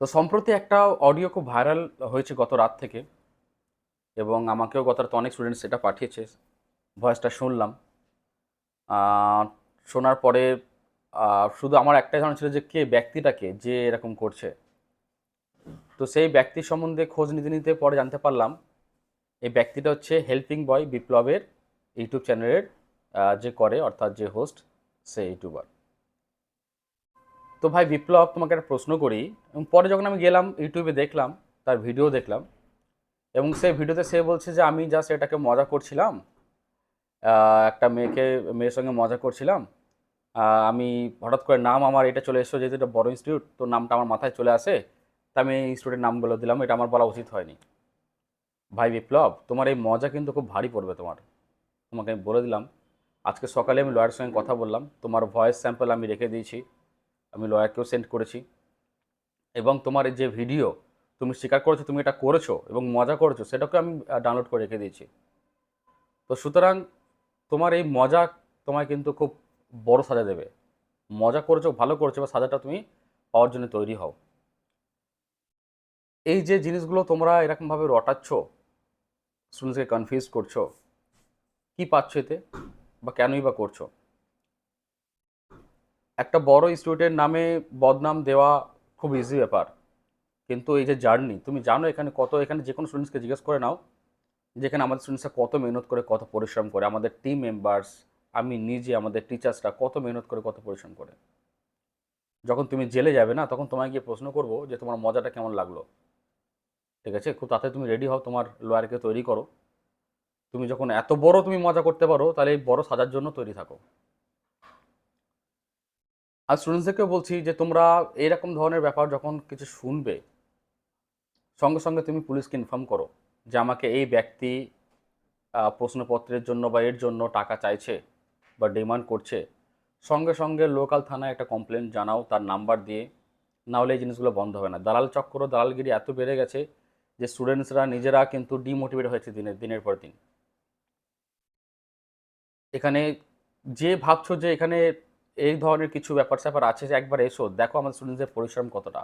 তো সম্প্রতি একটা অডিও খুব ভাইরাল হয়েছে গত রাত থেকে এবং আমাকেও গত রাতে অনেক স্টুডেন্টস সেটা পাঠিয়েছে ভয়েসটা শুনলাম। শোনার পরে শুধু আমার একটাই ধারণা ছিল যে কে ব্যক্তিটাকে যে এরকম করছে। তো সেই ব্যক্তি সম্বন্ধে খোঁজ নিতে নিতে পরে জানতে পারলাম, এই ব্যক্তিটা হচ্ছে হেল্পিং বয় বিপ্লবের ইউটিউব চ্যানেলের যে করে, অর্থাৎ যে হোস্ট সে ইউটিউবার তো ভাই বিপ্লব, তোমাকে একটা প্রশ্ন করি। এবং পরে যখন আমি গেলাম, ইউটিউবে দেখলাম, তার ভিডিও দেখলাম, এবং সেই ভিডিওতে সে বলছে যে, আমি জাস্ট এটাকে মজা করছিলাম। একটা মেয়েকে, মেয়ের সঙ্গে মজা করছিলাম। আমি হঠাৎ করে নাম আমার এটা চলে এসেছে, যেহেতু এটা বড় ইনস্টিটিউট তো নামটা আমার মাথায় চলে আসে। তা আমি ইনস্টিটিউটের নাম বলে দিলাম, এটা আমার বলা উচিত হয়নি। ভাই বিপ্লব, তোমার এই মজা কিন্তু খুব ভারী পড়বে তোমার। তোমাকে আমি বলে দিলাম, আজকে সকালে আমি লয়ারের সঙ্গে কথা বললাম, তোমার ভয়েস স্যাম্পল আমি রেখে দিয়েছি। আমি লয়ারকেও সেন্ড করেছি। এবং তোমার যে ভিডিও তুমি স্বীকার করেছ, তুমি এটা করেছ এবং মজা করেছ, সেটাকে আমি ডাউনলোড করে রেখে দিয়েছি। তো সুতরাং তোমার এই মজা তোমায় কিন্তু খুব বড় সাজা দেবে। মজা করেছ, ভালো করেছ বা সাজাটা তুমি পাওয়ার জন্য তৈরি হও। এই যে জিনিসগুলো তোমরা এরকমভাবে রটাচ্ছ স্টুডেন্টসকে কনফিউজ করছ, কি পাচ্ছ এতে? বা কেনই বা করছ? একটা বড় ইনস্টিটিউটের নামে বদনাম দেওয়া খুব ইজি ব্যাপার। কিন্তু এই যে জার্নি তুমি জানো এখানে কত, এখানে যে কোনো স্টুডেন্টসকে জিজ্ঞেস করে নাও যেখানে আমাদের স্টুডেন্টসরা কত মেহনত করে, কত পরিশ্রম করে, আমাদের টিম মেম্বার্স আমি নিজে, আমাদের টিচার্সরা কত মেহনত করে, কত পরিশ্রম করে। যখন তুমি জেলে যাবে না, তখন তোমায় গিয়ে প্রশ্ন করব যে তোমার মজাটা কেমন লাগল। ঠিক আছে? খুব তাতে তুমি রেডি হও, তোমার লয়ারকে তৈরি করো। তুমি যখন এত বড় তুমি মজা করতে পারো, তাহলে এই বড় সাজার জন্য তৈরি থাকো। আর স্টুডেন্টসদেরকেও বলছি যে, তোমরা এইরকম ধরনের ব্যাপার যখন কিছু শুনবে, সঙ্গে সঙ্গে তুমি পুলিশকে ইনফর্ম করো যে, আমাকে এই ব্যক্তি প্রশ্নপত্রের জন্য বা এর জন্য টাকা চাইছে বা ডিমান্ড করছে। সঙ্গে সঙ্গে লোকাল থানায় একটা কমপ্লেন জানাও, তার নাম্বার দিয়ে। না হলে এই জিনিসগুলো বন্ধ হবে না। দালাল চক্র দালালগিরি এত বেড়ে গেছে যে স্টুডেন্টসরা নিজেরা কিন্তু ডিমোটিভেট হয়েছে দিনের দিনের পর দিন। এখানে যে ভাবছ যে, এখানে এই ধরনের কিছু ব্যাপার স্যাপার আছে যে একবার এসো, দেখো আমাদের স্টুডেন্টসদের পরিশ্রম কতটা।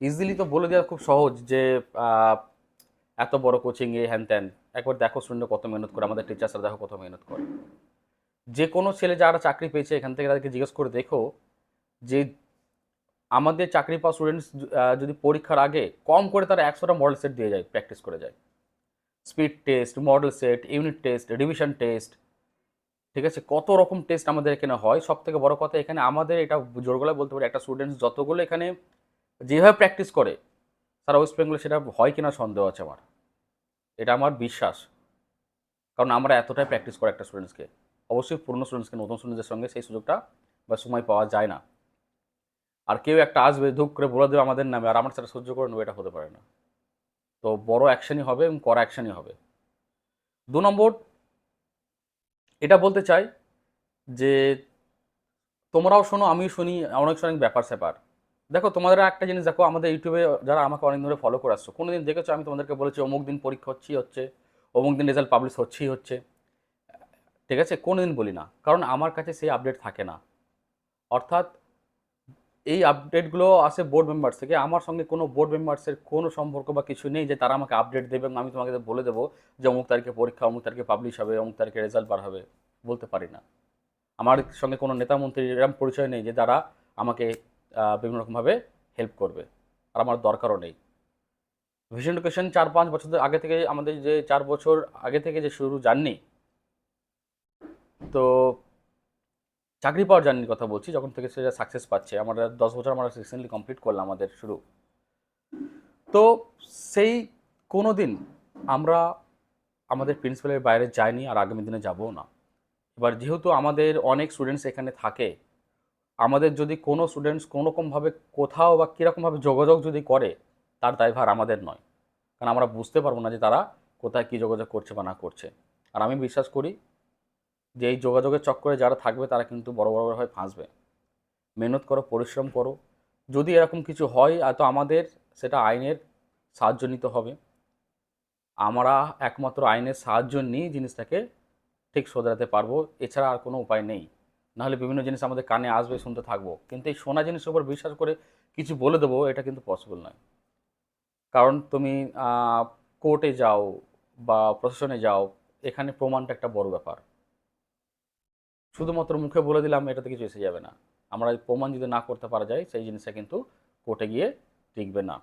ইজিলি তো বলে দেওয়া খুব সহজ যে এত বড় কোচিংয়ে হ্যান ত্যান, একবার দেখো স্টুডেন্ট কত মেহনত করে, আমাদের টিচার্সরা দেখো কত মেহনত করে। যে কোনো ছেলে যারা চাকরি পেয়েছে, এখান থেকে তাদেরকে জিজ্ঞেস করে দেখো যে, আমাদের চাকরি পাওয়া স্টুডেন্টস যদি পরীক্ষার আগে কম করে তারা একশোটা মডেল সেট দিয়ে যায় প্র্যাকটিস করে যায়। Speed test model set unit test revision test ঠিক আছে? কত রকম টেস্ট আমাদের এখানে হয়? সব থেকে বড় কথা এখানে আমাদের এটা জোর গলায় বলতে পারি, একটা স্টুডেন্টস যতগুলো এখানে যেভাবে প্র্যাকটিস করে সারা ওয়েস্ট বেঙ্গলে সেটা হয় কিনা সন্দেহ আছে আমার। এটা আমার বিশ্বাস। কারণ আমরা এতটাই প্র্যাকটিস করে একটা স্টুডেন্টসকে অবশ্যই পুরনো স্টুডেন্টসকে নতুন স্টুডেন্টদের সঙ্গে সেই সুযোগটা বা সময় পাওয়া যায় না। আর কেউ একটা আসবে, ধূপ করে বলে দেবে আমাদের নামে, আর আমার সেটা সহ্য করে নেব, এটা হতে পারে না। তো বড় অ্যাকশনই হবে এবং কড়া অ্যাকশনই হবে। দু নম্বর এটা বলতে চাই যে তোমরাও শোনো, আমিও শুনি, অনেক অনেক ব্যাপার স্যাপার। দেখো তোমাদের একটা জিনিস দেখো, আমাদের ইউটিউবে যারা আমাকে অনেক ধরে ফলো করে আসছো কোনো দিন দেখেছ? আমি তোমাদেরকে বলেছি, অমুক দিন পরীক্ষা হচ্ছেই হচ্ছে, অমুক দিন রেজাল্ট পাবলিশ হচ্ছেই হচ্ছে। ঠিক আছে? কোনো দিন বলি না, কারণ আমার কাছে সেই আপডেট থাকে না। অর্থাৎ এই আপডেটগুলো আসে বোর্ড মেম্বার্স থেকে। আমার সঙ্গে কোনো বোর্ড মেম্বার্সের কোনো সম্পর্ক বা কিছু নেই যে তারা আমাকে আপডেট দেবে এবং আমি তোমাকে বলে দেবো যে অমুক তারিখে পরীক্ষা, অমুক তারিখে পাবলিশ হবে, অমুক তারিখে রেজাল্ট বার হবে, বলতে পারি না। আমার সঙ্গে কোনো নেতা মন্ত্রী এরকম পরিচয় নেই যে তারা আমাকে বিভিন্ন রকমভাবে হেল্প করবে। আর আমার দরকারও নেই। ভিশন এডুকেশন চার পাঁচ বছর আগে থেকে আমাদের যে চার বছর আগে থেকে যে শুরু জার্নি তো চাকরি পাওয়ার জার্নির কথা বলছি, যখন থেকে সেটা সাকসেস পাচ্ছে। আমরা দশ বছর আমরা রিসেন্টলি কমপ্লিট করলাম আমাদের শুরু। তো সেই কোনো দিন আমরা আমাদের প্রিন্সিপালের বাইরে যাইনি আর আগামী দিনে যাবও না। এবার যেহেতু আমাদের অনেক স্টুডেন্টস এখানে থাকে, আমাদের যদি কোনো স্টুডেন্টস কোনোরকমভাবে কোথাও বা কীরকমভাবে যোগাযোগ যদি করে, তার দায়ভার আমাদের নয়। কারণ আমরা বুঝতে পারব না যে তারা কোথায় কী যোগাযোগ করছে বা না করছে। আর আমি বিশ্বাস করি যে এই যোগাযোগের চক্করে যারা থাকবে, তারা কিন্তু বড় বড় হয়ে ফাঁসবে। মেহনত করো, পরিশ্রম করো। যদি এরকম কিছু হয় তো আমাদের সেটা আইনের সাহায্য নিতে হবে। আমরা একমাত্র আইনের সাহায্য নিয়ে জিনিসটাকে ঠিক শোধরাতে পারব। এছাড়া আর কোনো উপায় নেই। নাহলে বিভিন্ন জিনিস আমাদের কানে আসবে, শুনতে থাকব। কিন্তু এই শোনা জিনিসের উপর বিশ্বাস করে কিছু বলে দেবো, এটা কিন্তু পসিবল নয়। কারণ তুমি কোর্টে যাও বা প্রশাসনে যাও, এখানে প্রমাণটা একটা বড় ব্যাপার। শুধুমাত্র মুখে বলে দিলাম এটাতে কিছু এসে যাবে না। আমরা প্রমাণ যদি না করতে পারা যায়, সেই জিনিসটা কিন্তু কোর্টে গিয়ে টিকবে না।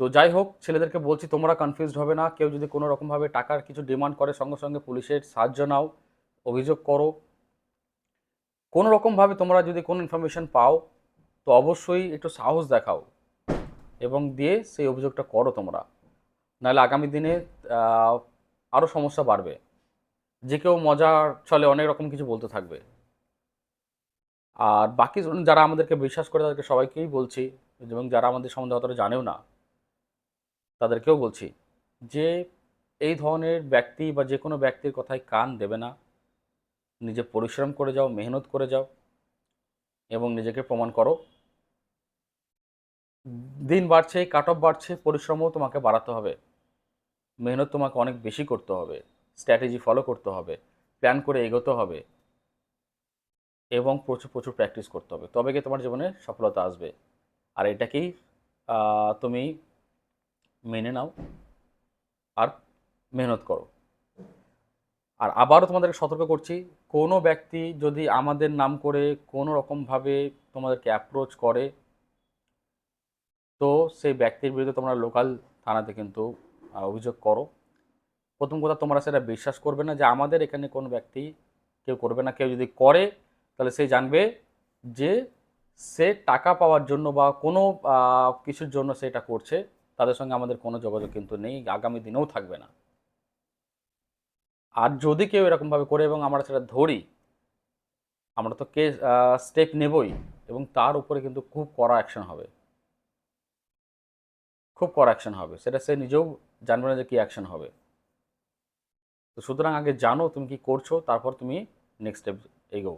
তো যাই হোক, ছেলেদেরকে বলছি, তোমরা কনফিউজড হবে না। কেউ যদি কোনো রকমভাবে টাকার কিছু ডিমান্ড করে, সঙ্গে সঙ্গে পুলিশের সাহায্য নাও, অভিযোগ করো। কোনো রকমভাবে তোমরা যদি কোনো ইনফরমেশন পাও, তো অবশ্যই একটু সাহস দেখাও এবং দিয়ে সেই অভিযোগটা করো তোমরা। নাহলে আগামী দিনে আরও সমস্যা বাড়বে। যে কেউ মজার ছলে অনেক রকম কিছু বলতে থাকবে। আর বাকি যারা আমাদেরকে বিশ্বাস করে তাদেরকে সবাইকেই বলছি, এবং যারা আমাদের সম্বন্ধে অতটা জানেও না, তাদেরকেও বলছি যে, এই ধরনের ব্যক্তি বা যে কোনো ব্যক্তির কথায় কান দেবে না। নিজে পরিশ্রম করে যাও, মেহনত করে যাও, এবং নিজেকে প্রমাণ করো। দিন বাড়ছে কাট অফ বাড়ছে, পরিশ্রমও তোমাকে বাড়াতে হবে। মেহনত তোমাকে অনেক বেশি করতে হবে। স্ট্র্যাটেজি ফলো করতে হবে প্ল্যান করে এগোতে হবে এবং প্রচুর প্রচুর প্র্যাকটিস করতে হবে। তবে গিয়ে তোমার জীবনে সফলতা আসবে। আর এটাকেই তুমি মেনে নাও আর মেহনত করো। আর আবারও তোমাদেরকে সতর্ক করছি, কোনো ব্যক্তি যদি আমাদের নাম করে কোনো রকমভাবে তোমাদেরকে অ্যাপ্রোচ করে, তো সেই ব্যক্তির বিরুদ্ধে তোমরা লোকাল থানাতে কিন্তু অভিযোগ করো। প্রথম কথা তোমরা সেটা বিশ্বাস করবে না যে আমাদের এখানে কোনো ব্যক্তি কেউ করবে না, কেউ যদি করে, তাহলে সে জানবে যে সে টাকা পাওয়ার জন্য বা কোনো কিছুর জন্য সেটা করছে, তাদের সঙ্গে আমাদের কোনো যোগাযোগ কিন্তু নেই, আগামী দিনেও থাকবে না। আর যদি কেউ এরকমভাবে করে এবং আমরা সেটা ধরি, আমরা তো কে স্টেপ নেবই এবং তার উপরে কিন্তু খুব কড়া অ্যাকশন হবে। খুব কড়া অ্যাকশন হবে, সেটা সে নিজেও জানবে না যে কী অ্যাকশন হবে। তো সুতরাং আগে জানো তুমি কি করছ তারপর তুমি নেক্সট স্টেপ এগো